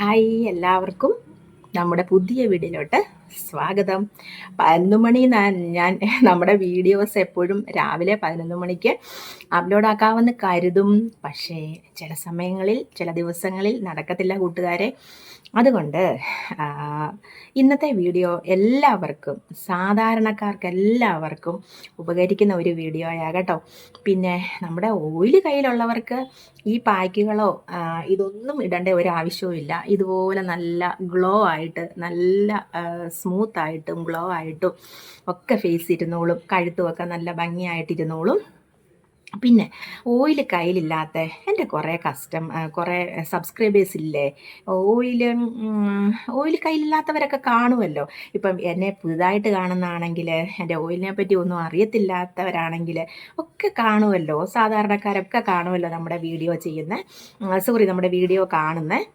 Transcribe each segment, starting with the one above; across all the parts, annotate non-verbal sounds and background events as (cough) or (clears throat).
Hi എല്ലാവർക്കും നമ്മുടെ പുതിയ വീഡിയോയിലോട്ട് സ്വാഗതം. പതിനൊന്ന് മണി ഞാൻ നമ്മുടെ വീഡിയോസ് എപ്പോഴും രാവിലെ പതിനൊന്ന് മണിക്ക് അപ്ലോഡ് ആക്കാമെന്ന് കരുതും. പക്ഷേ ചില സമയങ്ങളിൽ ചില ദിവസങ്ങളിൽ നടക്കത്തില്ല കൂട്ടുകാരെ. അതുകൊണ്ട് ഇന്നത്തെ വീഡിയോ എല്ലാവർക്കും സാധാരണക്കാർക്ക് എല്ലാവർക്കും ഉപകരിക്കുന്ന ഒരു വീഡിയോ ആകട്ടോ പിന്നെ നമ്മുടെ ഓയിൽ കയ്യിലുള്ളവർക്ക് ഈ പായ്ക്കുകളോ ഇതൊന്നും ഇടേണ്ട ഒരു ആവശ്യവും ഇല്ല. ഇതുപോലെ നല്ല ഗ്ലോ ആയിട്ട് നല്ല സ്മൂത്ത് ആയിട്ടും ഗ്ലോ ആയിട്ടും ഒക്കെ ഫേസ് ഇരുന്നോളും കഴുത്തുമൊക്കെ നല്ല ഭംഗിയായിട്ടിരുന്നോളും. പിന്നെ ഓയിൽ കയ്യിലില്ലാത്ത എന്റെ കുറേ കസ്റ്റം കുറേ സബ്സ്ക്രൈബേഴ്സ് ഇല്ലേ? ഓയിൽ ഓയിൽ കയ്യിലില്ലാത്തവരൊക്കെ കാണുമല്ലോ. ഇപ്പം എന്നെ പുതുതായിട്ട് കാണുന്നതാണെങ്കിൽ എന്റെ ഓയിലിനെ പറ്റി ഒന്നും അറിയത്തില്ലാത്തവരാണെങ്കിൽ ഒക്കെ കാണുമല്ലോ. സാധാരണക്കാരൊക്കെ കാണുമല്ലോ നമ്മുടെ വീഡിയോ ചെയ്യുന്ന സോറി നമ്മുടെ വീഡിയോ കാണുന്നത്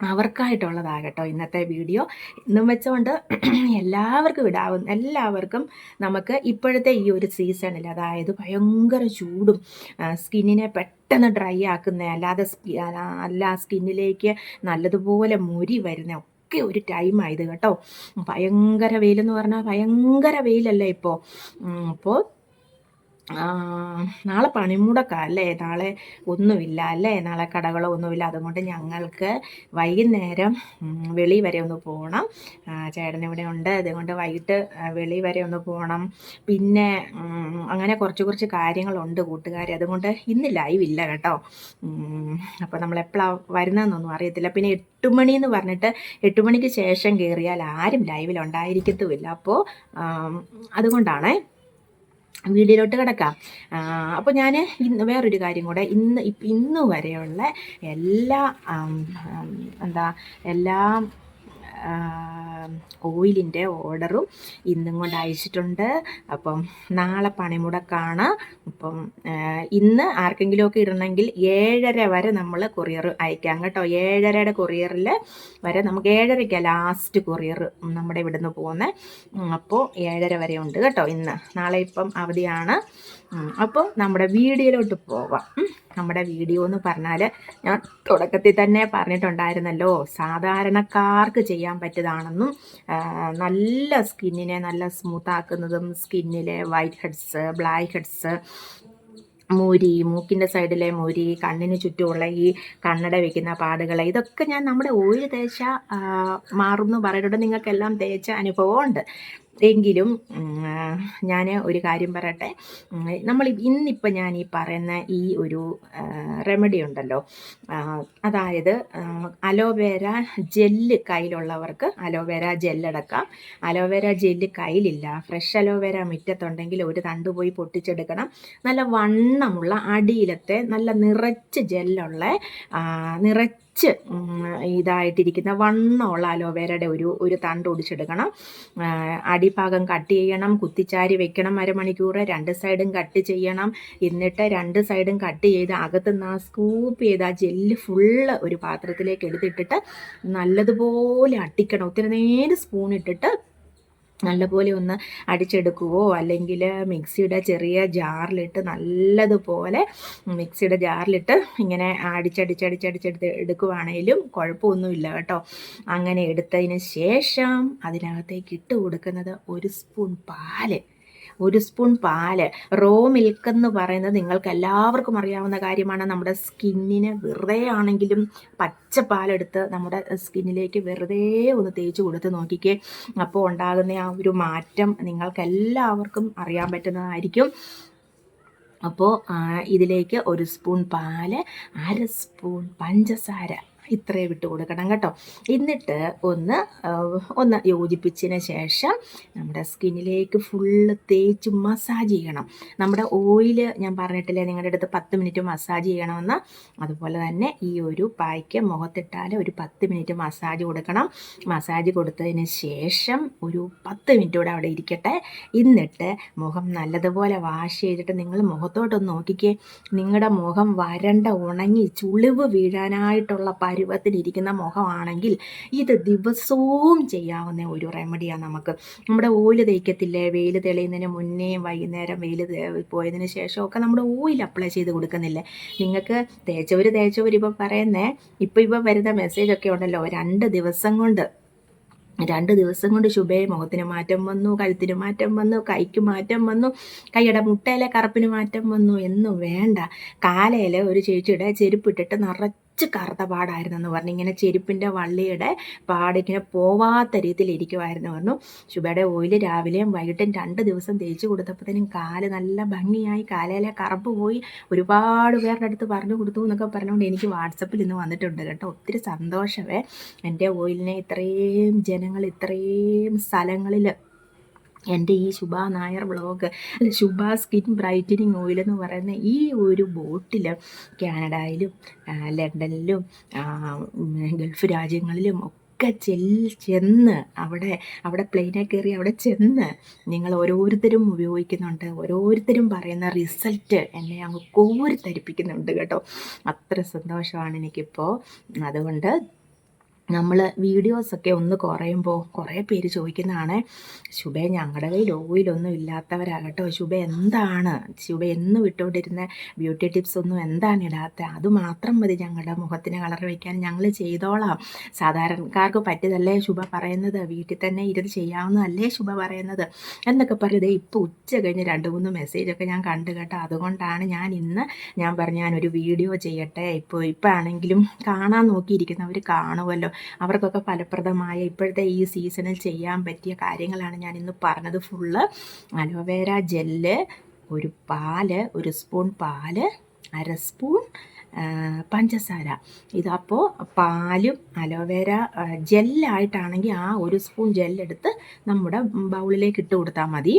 അവർക്കായിട്ടുള്ളതാകട്ടോ ഇന്നത്തെ വീഡിയോ. എന്നും വെച്ചുകൊണ്ട് (clears throat) എല്ലാവർക്കും ഇടാവുന്ന എല്ലാവർക്കും നമുക്ക് ഇപ്പോഴത്തെ ഈ ഒരു സീസണിൽ അതായത് ഭയങ്കര ചൂടും സ്കിന്നിനെ പെട്ടെന്ന് ഡ്രൈ ആക്കുന്ന അല്ലാതെ അല്ല സ്കിന്നിലേക്ക് നല്ലതുപോലെ മുരി വരുന്ന ഒക്കെ ഒരു ടൈം ആയത് കേട്ടോ. ഭയങ്കര വെയിലെന്ന് പറഞ്ഞാൽ ഭയങ്കര വെയിലല്ലേ ഇപ്പോൾ അപ്പോൾ നാളെ പണിമുടക്കാ അല്ലേ നാളെ ഒന്നുമില്ല അല്ലേ? നാളെ കടകളോ ഒന്നുമില്ല. അതുകൊണ്ട് ഞങ്ങൾക്ക് വൈകുന്നേരം വെളി വരെ ഒന്ന് പോകണം ചേട്ടൻ ഇവിടെ ഉണ്ട്. അതുകൊണ്ട് വൈകിട്ട് വെളി വരെ ഒന്ന് പോകണം പിന്നെ അങ്ങനെ കുറച്ച് കുറച്ച് കാര്യങ്ങളുണ്ട് കൂട്ടുകാർ അതുകൊണ്ട് ഇന്ന് ലൈവ് ഇല്ല കേട്ടോ. അപ്പോൾ നമ്മൾ എപ്പോഴാണ് വരുന്നതെന്നൊന്നും അറിയത്തില്ല. പിന്നെ എട്ട് മണി എന്ന് പറഞ്ഞിട്ട് എട്ട് മണിക്ക് ശേഷം കയറിയാൽ ആരും ലൈവിൽ ഉണ്ടായിരിക്കത്തുമില്ല. അപ്പോൾ അതുകൊണ്ടാണേ വീഡിയോയിലോട്ട് കിടക്കാം. അപ്പോൾ ഞാൻ ഇന്ന് വേറൊരു കാര്യം കൂടെ ഇന്ന് ഇന്ന് വരെയുള്ള എല്ലാ എന്താ എല്ലാ ഓയിലിന്റെ ഓർഡറും ഇന്നും കൊണ്ട് അയച്ചിട്ടുണ്ട്. അപ്പം നാളെ പണിമുടക്കാണ് അപ്പം ഇന്ന് ആർക്കെങ്കിലുമൊക്കെ ഇടണമെങ്കിൽ ഏഴര വരെ നമ്മൾ കൊറിയർ അയക്കാം കേട്ടോ. ഏഴരയുടെ കൊറിയറിൽ വരെ നമുക്ക് ഏഴരയ്ക്ക് ലാസ്റ്റ് കൊറിയർ നമ്മുടെ ഇവിടുന്ന് പോകുന്നത് അപ്പോൾ ഏഴര വരെ ഉണ്ട് കേട്ടോ ഇന്ന്. നാളെ ഇപ്പം അവധിയാണ്. അപ്പോൾ നമ്മുടെ വീഡിയോയിലോട്ട് പോവാം. നമ്മുടെ വീഡിയോ എന്ന് പറഞ്ഞാൽ ഞാൻ തുടക്കത്തിൽ തന്നെ പറഞ്ഞിട്ടുണ്ടായിരുന്നല്ലോ സാധാരണക്കാർക്ക് ചെയ്യാൻ പറ്റിയതാണെന്നും നല്ല സ്കിന്നിനെ നല്ല സ്മൂത്ത് ആക്കുന്നതും സ്കിന്നിലെ വൈറ്റ് ഹെഡ്സ് ബ്ലാക്ക് ഹെഡ്സ് മുരി മൂക്കിന്റെ സൈഡിലെ മുരി കണ്ണിന് ചുറ്റുമുള്ള ഈ കണ്ണട വെക്കുന്ന പാടുകൾ ഇതൊക്കെ ഞാൻ നമ്മുടെ ഓയിൽ തേച്ച മാറുമെന്ന് പറഞ്ഞിട്ടുണ്ട്. നിങ്ങൾക്കെല്ലാം തേച്ച അനുഭവമുണ്ട്. എങ്കിലും ഞാൻ ഒരു കാര്യം പറയട്ടെ. നമ്മൾ ഇന്നിപ്പോൾ ഞാൻ ഈ പറയുന്ന ഈ ഒരു റെമഡി ഉണ്ടല്ലോ. അതായത് അലോവേര ജെല്ല് കയ്യിലുള്ളവർക്ക് അലോവേര ജെല്ലടക്കാം അലോവേര ജെല്ല് കയ്യിലില്ല. ഫ്രഷ് അലോവേര മുറ്റത്തുണ്ടെങ്കിൽ ഒരു തണ്ട് പോയി പൊട്ടിച്ചെടുക്കണം. നല്ല വണ്ണമുള്ള അടിയിലത്തെ നല്ല നിറച്ച് ജെല്ലുള്ള നിറച്ച് കുറച്ച് ഇതായിട്ടിരിക്കുന്ന വണ്ണമുള്ള അലോവേരയുടെ ഒരു ഒരു തണ്ട് ഒടിച്ചെടുക്കണം. അടിഭാഗം കട്ട് ചെയ്യണം കുത്തിച്ചാരി വെക്കണം അരമണിക്കൂർ രണ്ട് സൈഡും കട്ട് ചെയ്യണം. എന്നിട്ട് രണ്ട് സൈഡും കട്ട് ചെയ്ത് അകത്തുനിന്ന് ആ സ്കൂപ്പ് ചെയ്ത് ആ ജെല്ല് ഫുള്ള് ഒരു പാത്രത്തിലേക്ക് എടുത്തിട്ടിട്ട് നല്ലതുപോലെ അട്ടിക്കണം ഒത്തിരി നേരം സ്പൂൺ ഇട്ടിട്ട് നല്ലപോലെ ഒന്ന് അടിച്ചെടുക്കുവോ? അല്ലെങ്കിൽ മിക്സിയുടെ ചെറിയ ജാറിലിട്ട് നല്ലതുപോലെ മിക്സിയുടെ ജാറിലിട്ട് ഇങ്ങനെ അടിച്ചടിച്ചടിച്ചടിച്ചെടുത്ത് എടുക്കുവാണേലും കുഴപ്പമൊന്നുമില്ല കേട്ടോ. അങ്ങനെ എടുത്തതിന് ശേഷം അതിനകത്തേക്ക് ഇട്ട് കൊടുക്കുന്നത് ഒരു സ്പൂൺ പാൽ. ഒരു സ്പൂൺ പാൽ. റോ മിൽക്ക് എന്ന് പറയുന്നത് നിങ്ങൾക്ക് എല്ലാവർക്കും അറിയാവുന്ന കാര്യമാണ്. നമ്മുടെ സ്കിന്നിന് വെറുതെ ആണെങ്കിലും പച്ച പാലെടുത്ത് നമ്മുടെ സ്കിന്നിലേക്ക് വെറുതെ ഒന്ന് തേച്ച് കൊടുത്ത് നോക്കിക്കേ. അപ്പോൾ ഉണ്ടാകുന്ന ആ ഒരു മാറ്റം നിങ്ങൾക്ക് എല്ലാവർക്കും അറിയാൻ പറ്റുന്നതായിരിക്കും. അപ്പോൾ ഇതിലേക്ക് ഒരു സ്പൂൺ പാൽ അര സ്പൂൺ പഞ്ചസാര. ഇത്രയും വിട്ട് കൊടുക്കണം കേട്ടോ. എന്നിട്ട് ഒന്ന് ഒന്ന് യോജിപ്പിച്ചതിന് ശേഷം നമ്മുടെ സ്കിന്നിലേക്ക് ഫുള്ള് തേച്ച് മസാജ് ചെയ്യണം. നമ്മുടെ ഓയിൽ ഞാൻ പറഞ്ഞിട്ടില്ലേ നിങ്ങളുടെ അടുത്ത് പത്ത് മിനിറ്റ് മസാജ് ചെയ്യണമെന്ന്. അതുപോലെ തന്നെ ഈ ഒരു പായ്ക്ക് മുഖത്തിട്ടാൽ ഒരു പത്ത് മിനിറ്റ് മസാജ് കൊടുക്കണം. മസാജ് കൊടുത്തതിന് ശേഷം ഒരു പത്ത് മിനിറ്റ് കൂടെ അവിടെ ഇരിക്കട്ടെ. എന്നിട്ട് മുഖം നല്ലതുപോലെ വാഷ് ചെയ്തിട്ട് നിങ്ങൾ മുഖത്തോട്ടൊന്ന് നോക്കിക്കേ. നിങ്ങളുടെ മുഖം വരണ്ട ഉണങ്ങി ചുളിവ് വീഴാനായിട്ടുള്ള പരുവത്തിലിരിക്കുന്ന മുഖമാണെങ്കിൽ ഇത് ദിവസവും ചെയ്യാവുന്ന ഒരു റെമഡിയാണ് നമുക്ക്. നമ്മുടെ ഓയിൽ തേക്കത്തില്ലേ? വെയിൽ തെളിയുന്നതിന് മുന്നേയും വൈകുന്നേരം വെയിൽ പോയതിന് ശേഷമൊക്കെ നമ്മുടെ ഓയിൽ അപ്ലൈ ചെയ്ത് കൊടുക്കുന്നില്ലേ? നിങ്ങൾക്ക് തേച്ചവർ തേച്ചവർ ഇപ്പം പറയുന്നേ ഇപ്പം ഇപ്പം വരുന്ന മെസ്സേജൊക്കെ ഉണ്ടല്ലോ രണ്ട് ദിവസം കൊണ്ട്. രണ്ട് ദിവസം കൊണ്ട് ശുഭയെ മുഖത്തിന് മാറ്റം വന്നു കഴുത്തിന് മാറ്റം വന്നു കൈക്ക് മാറ്റം വന്നു കൈയുടെ മുട്ടയിലെ കറുപ്പിന് മാറ്റം വന്നു എന്നും വേണ്ട. കാലയിൽ ഒരു ചേച്ചിയുടെ ചെരുപ്പിട്ടിട്ട് നിറച്ച് കുറച്ച് കറുത്ത പാടായിരുന്നു എന്ന് പറഞ്ഞു. ഇങ്ങനെ ചെരുപ്പിന്റെ വള്ളിയുടെ പാടിങ്ങനെ പോവാത്ത രീതിയിൽ ഇരിക്കുമായിരുന്നു പറഞ്ഞു. ശുഭയുടെ ഓയിൽ രാവിലെയും വൈകിട്ടും രണ്ട് ദിവസം തേച്ച് കൊടുത്തപ്പോഴത്തേനും കാൽ നല്ല ഭംഗിയായി കാലയിലെ കറുപ്പ് പോയി. ഒരുപാട് പേരുടെ അടുത്ത് പറഞ്ഞു കൊടുത്തു എന്നൊക്കെ പറഞ്ഞുകൊണ്ട് എനിക്ക് വാട്സപ്പിൽ ഇന്ന് വന്നിട്ടുണ്ട് കേട്ടോ. ഒത്തിരി സന്തോഷമേ. എന്റെ ഓയിലിനെ ഇത്രയും ജനങ്ങൾ ഇത്രയും സ്ഥലങ്ങളിൽ എന്റെ ഈ ശുഭ നായർ ബ്ലോഗ് അല്ല ശുഭ സ്കിൻ ബ്രൈറ്റനിങ് ഓയിൽ എന്ന് പറയുന്ന ഈ ഒരു ബോട്ടിൽ കാനഡയിലും ലണ്ടനിലും ഗൾഫ് രാജ്യങ്ങളിലും ഒക്കെ ചെൽ ചെന്ന് അവിടെ അവിടെ പ്ലെയിനെ കയറി അവിടെ ചെന്ന് നിങ്ങൾ ഓരോരുത്തരും ഉപയോഗിക്കുന്നുണ്ട് ഓരോരുത്തരും പറയുന്ന റിസൾട്ട് എന്നെ അങ്ങ് കോരി ധരിപ്പിക്കുന്നുണ്ട് കേട്ടോ. അത്ര സന്തോഷമാണ് എനിക്കിപ്പോൾ അതുകൊണ്ട് നമ്മൾ വീഡിയോസൊക്കെ ഒന്ന് കുറയുമ്പോൾ കുറേ പേര് ചോദിക്കുന്നതാണ് ശുഭ ഞങ്ങളുടെ കയ്യിൽ ഓയിലൊന്നും ഇല്ലാത്തവരാകട്ടോ. ശുഭ എന്താണ്? ശുഭ എന്ന് വിട്ടുകൊണ്ടിരുന്ന ബ്യൂട്ടി ടിപ്സ് ഒന്നും എന്താണ് ഇടാത്ത? അത് മാത്രം മതി ഞങ്ങളുടെ മുഖത്തിന് കളർ വയ്ക്കാൻ ഞങ്ങൾ ചെയ്തോളാം. സാധാരണക്കാർക്ക് പറ്റിയതല്ലേ ശുഭ പറയുന്നത്? വീട്ടിൽ തന്നെ ഇരുന്ന് ചെയ്യാവുന്നതല്ലേ ശുഭ പറയുന്നത്? എന്നൊക്കെ പറയുന്നത് ഇപ്പോൾ ഉച്ച കഴിഞ്ഞ് രണ്ട് മൂന്ന് മെസ്സേജൊക്കെ ഞാൻ കണ്ടു കേട്ടോ. അതുകൊണ്ടാണ് ഞാൻ ഇന്ന് ഞാൻ പറഞ്ഞു ഞാനൊരു വീഡിയോ ചെയ്യട്ടെ. ഇപ്പോൾ ഇപ്പോൾ ആണെങ്കിലും കാണാൻ നോക്കിയിരിക്കുന്നവർ കാണുമല്ലോ അവർക്കൊക്കെ ഫലപ്രദമായ ഇപ്പോഴത്തെ ഈ സീസണിൽ ചെയ്യാൻ പറ്റിയ കാര്യങ്ങളാണ് ഞാൻ ഇന്ന് പറഞ്ഞത്. ഫുള്ള് അലോവേര ജെല്ല് ഒരു പാൽ ഒരു സ്പൂൺ പാൽ അര സ്പൂൺ പഞ്ചസാര. ഇതപ്പോൾ പാലും അലോവേര ജെല്ലായിട്ടാണെങ്കിൽ ആ ഒരു സ്പൂൺ ജെല്ലെടുത്ത് നമ്മുടെ ബൗളിലേക്ക് ഇട്ട് കൊടുത്താൽ മതി.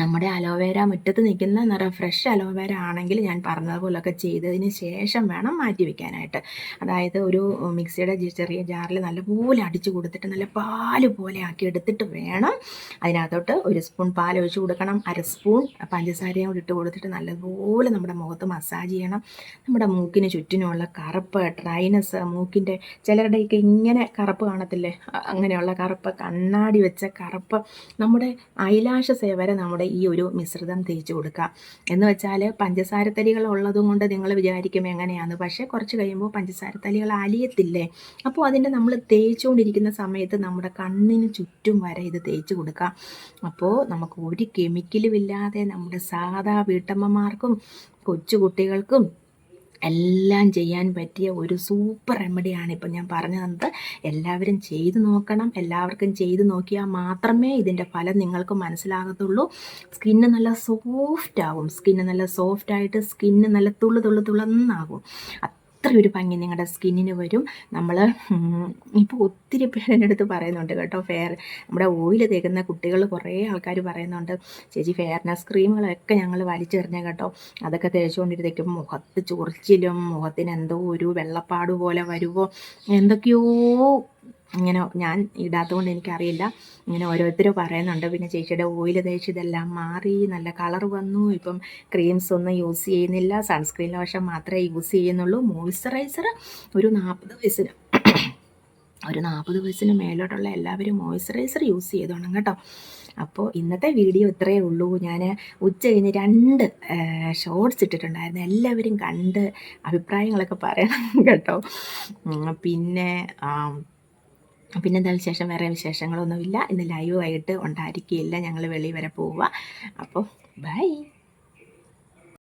നമ്മുടെ അലോവേര മുറ്റത്ത് നിൽക്കുന്ന നിറം ഫ്രഷ് അലോവേര ആണെങ്കിൽ ഞാൻ പറഞ്ഞതുപോലൊക്കെ ചെയ്തതിന് ശേഷം വേണം മാറ്റി വെക്കാനായിട്ട്. അതായത് ഒരു മിക്സിയുടെ ചെറിയ ജാറിൽ നല്ലപോലെ അടിച്ചു കൊടുത്തിട്ട് നല്ല പാൽ പോലെ ആക്കി എടുത്തിട്ട് വേണം. അതിനകത്തോട്ട് ഒരു സ്പൂൺ പാൽ ഒഴിച്ചു കൊടുക്കണം. അര സ്പൂൺ പഞ്ചസാരയും കൂടി ഇട്ട് കൊടുത്തിട്ട് നല്ലപോലെ നമ്മുടെ മുഖത്ത് മസാജ് ചെയ്യണം. നമ്മുടെ മൂക്കിന് ചുറ്റിനുമുള്ള കറുപ്പ് ഡ്രൈനസ് മൂക്കിന്റെ ചിലരുടെയൊക്കെ ഇങ്ങനെ കറുപ്പ് കാണത്തില്ലേ? അങ്ങനെയുള്ള കറുപ്പ് കണ്ണാടി വെച്ച കറുപ്പ്. നമ്മുടെ ഐലാഷസ് വരെ നമ്മുടെ ഈ ഒരു മിശ്രിതം തേച്ച് കൊടുക്കുക എന്ന് വെച്ചാൽ പഞ്ചസാര തരികൾ ഉള്ളതും കൊണ്ട് നിങ്ങൾ വിചാരിക്കും എങ്ങനെയാണ് പക്ഷേ കുറച്ച് കഴിയുമ്പോൾ പഞ്ചസാര തലികൾ അലിയത്തില്ലേ? അപ്പോൾ അതിന്റെ നമ്മൾ തേച്ചുകൊണ്ടിരിക്കുന്ന സമയത്ത് നമ്മുടെ കണ്ണിന് ചുറ്റും വരെ ഇത് തേച്ച് കൊടുക്കുക അപ്പോൾ നമുക്ക് ഒരു കെമിക്കലും ഇല്ലാതെ നമ്മുടെ സാധാ വീട്ടമ്മമാർക്കും കൊച്ചു കുട്ടികൾക്കും എല്ലാം ചെയ്യാൻ പറ്റിയ ഒരു സൂപ്പർ റെമഡിയാണ് ഇപ്പം ഞാൻ പറഞ്ഞു തന്നത് എല്ലാവരും ചെയ്തു നോക്കണം. എല്ലാവർക്കും ചെയ്തു നോക്കിയാൽ മാത്രമേ ഇതിന്റെ ഫലം നിങ്ങൾക്ക് മനസ്സിലാകത്തുള്ളൂ. സ്കിന്ന് നല്ല സോഫ്റ്റ് ആവും. സ്കിന്ന് നല്ല സോഫ്റ്റ് ആയിട്ട് സ്കിന്ന് നല്ല തുള്ളു തുള്ളു തുളന്നാകും അത്രയൊരു ഭംഗി നിങ്ങളുടെ സ്കിന്നിന് വരും. നമ്മൾ ഇപ്പോൾ ഒത്തിരി പേര് എന്റെ അടുത്ത് പറയുന്നുണ്ട് കേട്ടോ ഫെയർ നമ്മുടെ ഓയിൽ തേക്കുന്ന കുട്ടികൾ കുറേ ആൾക്കാർ പറയുന്നുണ്ട് ചേച്ചി ഫെയർനെസ് ക്രീമുകളൊക്കെ ഞങ്ങൾ വലിച്ചെറിഞ്ഞ കേട്ടോ അതൊക്കെ തേച്ചുകൊണ്ടിരുന്നേക്കും മുഖത്ത് ചൊറിച്ചിലും മുഖത്തിന് എന്തോ ഒരു വെള്ളപ്പാട് പോലെ വരുമോ എന്തൊക്കെയോ ഇങ്ങനെ ഞാൻ ഇടാത്തതുകൊണ്ട് എനിക്കറിയില്ല. ഇങ്ങനെ ഓരോരുത്തർ പറയുന്നുണ്ട്. പിന്നെ ചേച്ചിയുടെ ഓയിൽ തേച്ച് ഇതെല്ലാം മാറി നല്ല കളർ വന്നു. ഇപ്പം ക്രീംസ് ഒന്നും യൂസ് ചെയ്യുന്നില്ല. സൺസ്ക്രീൻ ലോഷൻ മാത്രമേ യൂസ് ചെയ്യുന്നുള്ളൂ. മോയ്സ്ചറൈസർ ഒരു നാൽപ്പത് വയസ്സിന് ഒരു നാൽപ്പത് വയസ്സിന് മേലോട്ടുള്ള എല്ലാവരും മോയ്സ്ചറൈസർ യൂസ് ചെയ്തോണം കേട്ടോ. അപ്പോൾ ഇന്നത്തെ വീഡിയോ ഇത്രയേ ഉള്ളൂ. ഞാൻ ഉച്ച കഴിഞ്ഞ് രണ്ട് ഷോർട്സ് ഇട്ടിട്ടുണ്ടായിരുന്നു. എല്ലാവരും കണ്ട് അഭിപ്രായങ്ങളൊക്കെ പറയണം കേട്ടോ. പിന്നെ പിന്നെ എന്താ വിശേഷം വേറെ വിശേഷങ്ങളൊന്നുമില്ല. ഇന്ന് ലൈവ് ആയിട്ട് ഉണ്ടായിരിക്കുകയില്ല. ഞങ്ങൾ വെളിയിൽ വരെ പോവുക. അപ്പോൾ ബൈ